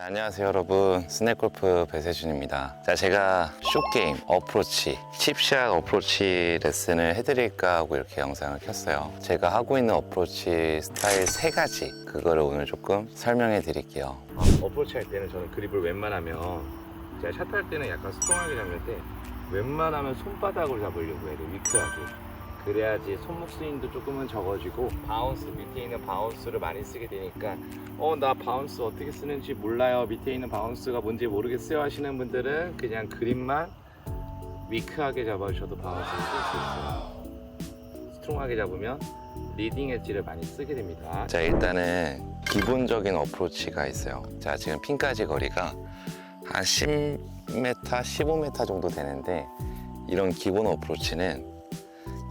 자, 안녕하세요 여러분. 스낵골프 배세준입니다. 자 제가 숏게임 어프로치 칩샷 어프로치 레슨을 해드릴까 하고 이렇게 영상을 켰어요. 제가 하고 있는 어프로치 스타일 세 가지 그거를 오늘 조금 설명해 드릴게요. 어프로치 할 때는 저는 그립을 웬만하면 제가 샷 할 때는 약간 스트롱하게 잡는데 웬만하면 손바닥으로 잡으려고 해요. 위크하게 그래야지 손목 스윙도 조금은 적어지고 바운스 밑에 있는 바운스를 많이 쓰게 되니까 어 나 바운스 어떻게 쓰는지 몰라요. 밑에 있는 바운스가 뭔지 모르겠어요 하시는 분들은 그냥 그립만 위크하게 잡아주셔도 바운스를 쓸 수 있어요. 스트롱하게 잡으면 리딩 엣지를 많이 쓰게 됩니다. 자 일단은 기본적인 어프로치가 있어요. 자 지금 핀까지 거리가 한 10m 15m 정도 되는데 이런 기본 어프로치는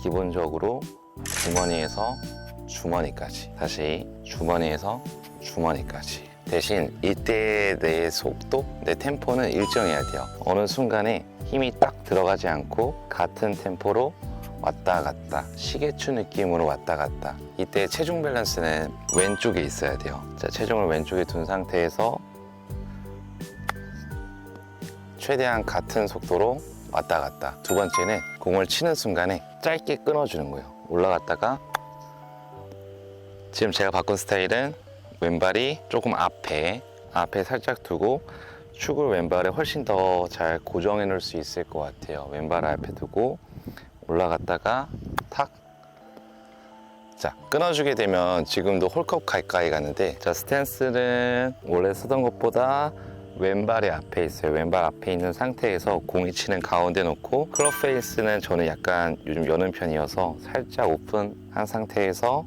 기본적으로 주머니에서 주머니까지. 다시 주머니에서 주머니까지. 대신 이때 내 속도, 내 템포는 일정해야 돼요. 어느 순간에 힘이 딱 들어가지 않고 같은 템포로 왔다 갔다 시계추 느낌으로 왔다 갔다. 이때 체중 밸런스는 왼쪽에 있어야 돼요. 자, 체중을 왼쪽에 둔 상태에서 최대한 같은 속도로 왔다 갔다. 두 번째는 공을 치는 순간에 짧게 끊어주는 거예요. 올라갔다가 지금 제가 바꾼 스타일은 왼발이 조금 앞에 앞에 살짝 두고 축을 왼발에 훨씬 더 잘 고정해 놓을 수 있을 것 같아요. 왼발 앞에 두고 올라갔다가 탁. 자, 끊어주게 되면 지금도 홀컵 가까이 갔는데 자, 스탠스는 원래 쓰던 것보다 왼발이 앞에 있어요. 왼발 앞에 있는 상태에서 공이 치는 가운데 놓고 클럽 페이스는 저는 약간 요즘 여는 편이어서 살짝 오픈한 상태에서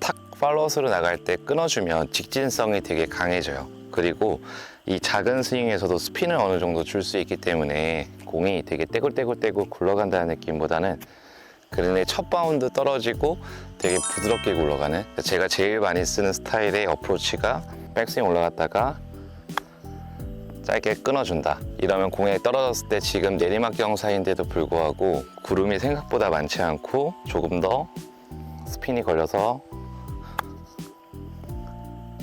탁 팔로우스로 나갈 때 끊어주면 직진성이 되게 강해져요. 그리고 이 작은 스윙에서도 스핀을 어느 정도 줄 수 있기 때문에 공이 되게 떼굴떼굴떼굴 굴러간다는 느낌보다는 그린의 첫 바운드 떨어지고 되게 부드럽게 굴러가는 제가 제일 많이 쓰는 스타일의 어프로치가 백스윙 올라갔다가 짧게 끊어준다. 이러면 공에 떨어졌을 때 지금 내리막 경사인데도 불구하고 구름이 생각보다 많지 않고 조금 더 스핀이 걸려서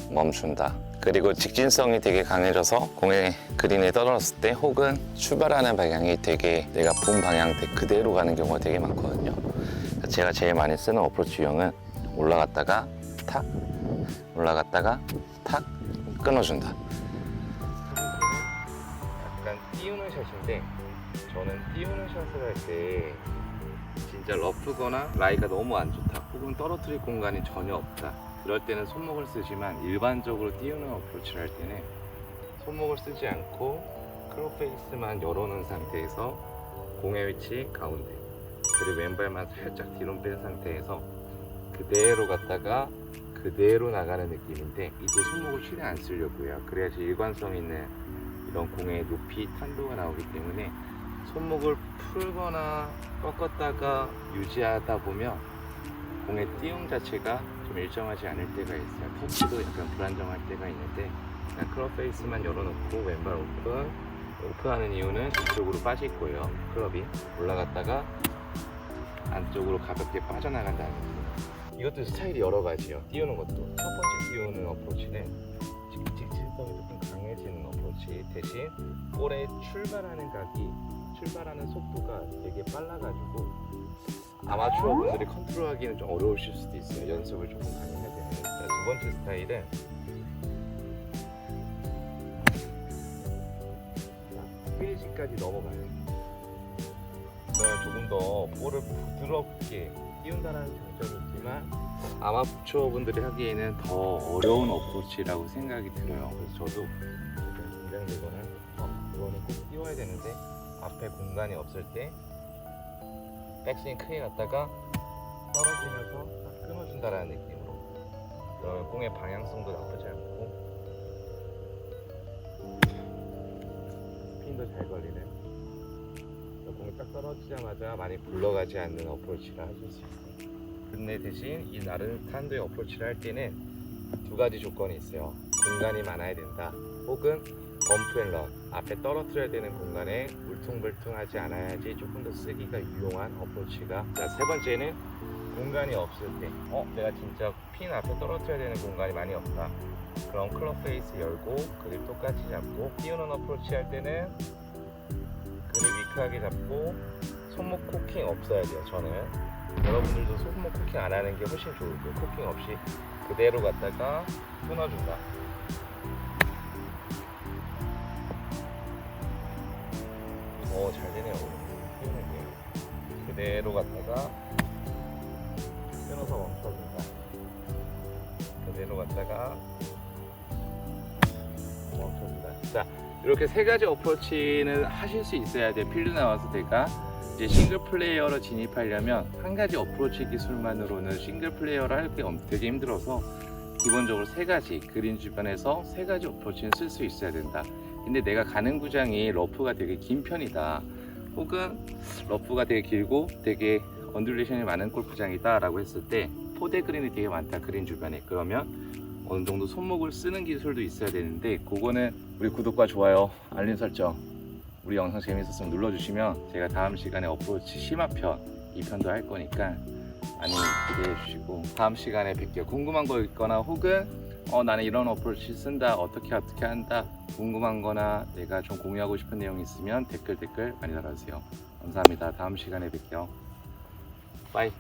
멈춘다. 그리고 직진성이 되게 강해져서 공에 그린에 떨어졌을 때 혹은 출발하는 방향이 되게 내가 본 방향 그대로 가는 경우가 되게 많거든요. 제가 제일 많이 쓰는 어프로치 유형은 올라갔다가 탁 올라갔다가 탁 끊어준다. 약간 띄우는 샷인데 저는 띄우는 샷을 할 때 진짜 러프거나 라이가 너무 안 좋다 혹은 떨어뜨릴 공간이 전혀 없다. 그럴 때는 손목을 쓰지만 일반적으로 띄우는 어프로치를 할 때는 손목을 쓰지 않고 크로 페이스만 열어놓은 상태에서 공의 위치 가운데 그리고 왼발만 살짝 뒤로 뺀 상태에서 그대로 갔다가 그대로 나가는 느낌인데 이제 손목을 최대한 안 쓰려고요. 그래야지 일관성 있는 이런 공의 높이 탄도가 나오기 때문에 손목을 풀거나 꺾었다가 유지하다 보면 공의 띄움 자체가 좀 일정하지 않을 때가 있어요. 터치도 약간 불안정할 때가 있는데 클럽 페이스만 열어놓고 왼발 오픈 오픈하는 이유는 이쪽으로 빠질 거예요. 클럽이 올라갔다가 안쪽으로 가볍게 빠져나간다는 느낌 이것도 스타일이 여러 가지예요. 띄우는 것도. 첫 번째 띄우는 어프로치는 직- 직진성이 조금 강해지는 어프로치. 대신 볼의 출발하는 각이 출발하는 속도가 되게 빨라가지고 아마추어 분들이 컨트롤하기는 좀 어려우실 수도 있어요. 연습을 조금 많이 해야 되는. 자, 두 번째 스타일은 스피릿까지 넘어가요. 조금 더 볼을 부드럽게 띄운다는 장점이 있지만 아마추어 분들이 하기에는 더 어려운 어프로치라고 생각이 들어요. 그래서 저도 긴장되거나 어, 이거는 꼭 띄워야 되는데 앞에 공간이 없을 때 백스윙 크게 갔다가 떨어지면서 딱 끊어준다라는 느낌으로 그러면 공의 방향성도 나쁘지 않고 스핀도 잘 걸리는 공이 딱 떨어지자마자 많이 굴러가지 않는 어프로치를 하실 수 있어요. 근데 대신 이 나른 탄도의 어프로치를 할 때는 두 가지 조건이 있어요. 공간이 많아야 된다. 혹은 범프앤런 앞에 떨어뜨려야 되는 공간에 울퉁불퉁하지 않아야지 조금 더 쓰기가 유용한 어프로치가 자 세 번째는 공간이 없을 때 어? 내가 진짜 핀 앞에 떨어뜨려야 되는 공간이 많이 없다 그럼 클럽 페이스 열고 그립 똑같이 잡고 띄우는 어프로치 할 때는 그립 위크하게 잡고 손목 코킹 없어야 돼요 저는. 여러분들도 손목 코킹 안 하는 게 훨씬 좋을 거예요. 코킹 없이 그대로 갔다가 끊어준다. 오잘 되네요. 띄우는 게 그대로 갔다가 끊어서 멈춰준다. 그대로 갔다가 멈춰준다. 자 이렇게 세 가지 어프로치는 하실 수 있어야 돼요 필드 나와서 내가 이제 싱글 플레이어로 진입하려면 한 가지 어프로치 기술만으로는 싱글 플레이어를 할 게 되게 힘들어서 기본적으로 세 가지 그린 주변에서 세 가지 어프로치는 쓸 수 있어야 된다. 근데 내가 가는 구장이 러프가 되게 긴 편이다. 혹은 러프가 되게 길고 되게 언듈레이션이 많은 골프장이다 라고 했을 때 포대 그린이 되게 많다 그린 주변에. 그러면 어느 정도 손목을 쓰는 기술도 있어야 되는데 그거는 우리 구독과 좋아요 알림 설정 우리 영상 재밌었으면 눌러주시면 제가 다음 시간에 어프로치 심화편 2편도 할 거니까 많이 기대해 주시고 다음 시간에 뵐게요. 궁금한 거 있거나 혹은 어, 나는 이런 어프로치 쓴다 어떻게 어떻게 한다 궁금한 거나 내가 좀 공유하고 싶은 내용 있으면 댓글 댓글 많이 달아주세요. 감사합니다. 다음 시간에 뵐게요. 빠이